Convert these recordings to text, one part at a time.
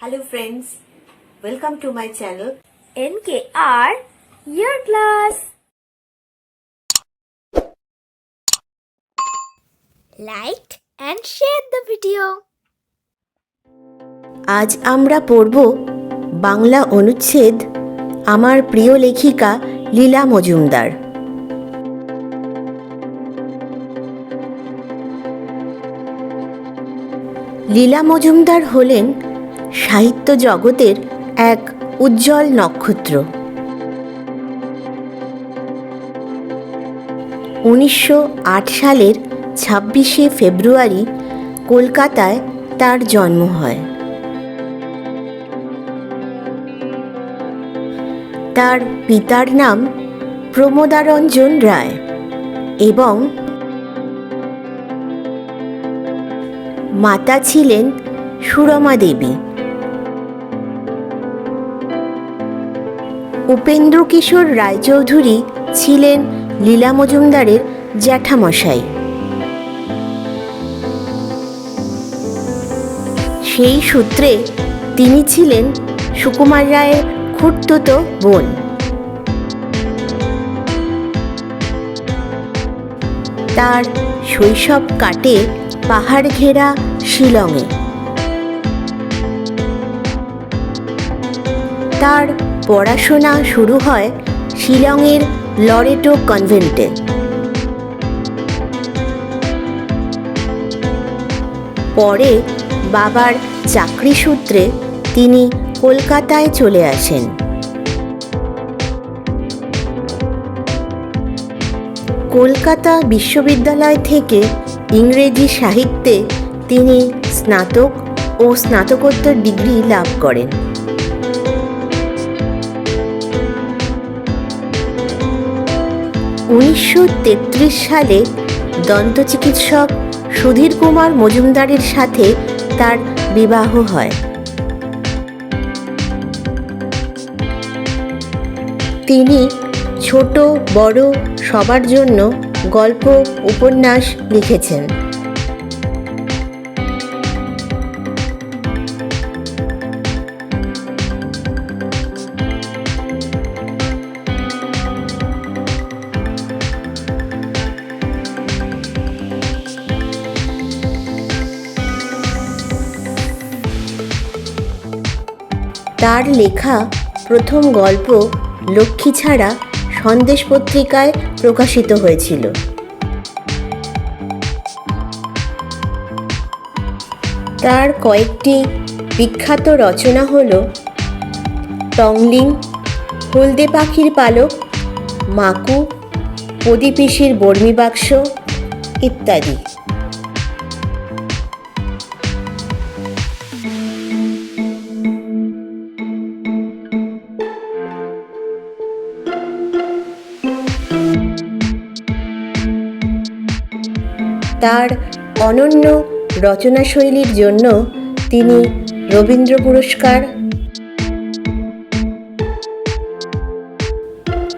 Hello friends, welcome to my channel. NKR Year Class. Like and share the video. আজ আমরা পড়ব বাংলা অনুচ্ছেদ আমার প্রিয় লেখিকা লীলা মজুমদার লীলা মজুমদার হলেন সাহিত্য জগতের এক উজ্জ্বল নক্ষত্র। উনিশশো আট সালের ছাব্বিশে ফেব্রুয়ারি কলকাতায় তার জন্ম হয়। তার পিতার নাম প্রমোদারঞ্জন রায় এবং মাতা ছিলেন সুরমা দেবী। উপেন্দ্র কিশোর রায়চৌধুরী ছিলেন লীলা মজুমদারের জ্যাঠামশাই। সেই সূত্রে তিনি ছিলেন সুকুমার রায়ের খুঁড়তুতো বোন। তার শৈশব কাটে পাহাড় ঘেরা শিলংয়ে। তার পড়াশোনা শুরু হয় শিলংয়ের লরেটো কনভেন্টে। পরে বাবার চাকরি সূত্রে তিনি কলকাতায় চলে আসেন। কলকাতা বিশ্ববিদ্যালয় থেকে ইংরেজি সাহিত্যে তিনি স্নাতক ও স্নাতকোত্তর ডিগ্রি লাভ করেন। উনিশশো তেত্রিশ সালে দন্ত চিকিৎসক সুধীর কুমার মজুমদারের সাথে তার বিবাহ হয়। তিনি ছোট, বড় সবার জন্য গল্প, উপন্যাস লিখেছেন। তার লেখা প্রথম গল্প লক্ষ্মী ছাড়া সন্দেশ পত্রিকায় প্রকাশিত হয়েছিল। তার কয়েকটি বিখ্যাত রচনা হল টংলিং, হলদে পাখির পালক, মাকু প্রদীপিসির বর্মী বাক্স ইত্যাদি। তার অনন্য রচনাশৈলীর জন্য তিনি রবীন্দ্র পুরস্কার,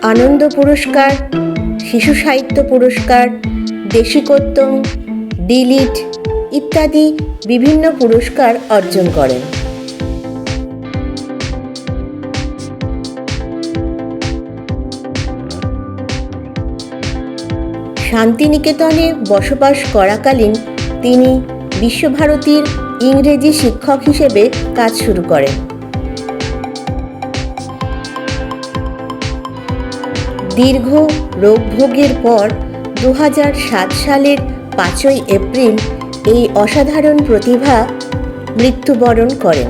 আনন্দ পুরস্কার, শিশু সাহিত্য পুরস্কার, দেশিকোত্তম, ডিলিট ইত্যাদি বিভিন্ন পুরস্কার অর্জন করেন। শান্তিনিকেতনে বসবাস করাকালীন তিনি বিশ্বভারতীর ইংরেজি শিক্ষক হিসেবে কাজ শুরু করেন। দীর্ঘ রোগভোগের পর দু সালের পাঁচই এপ্রিল এই অসাধারণ প্রতিভা মৃত্যুবরণ করেন।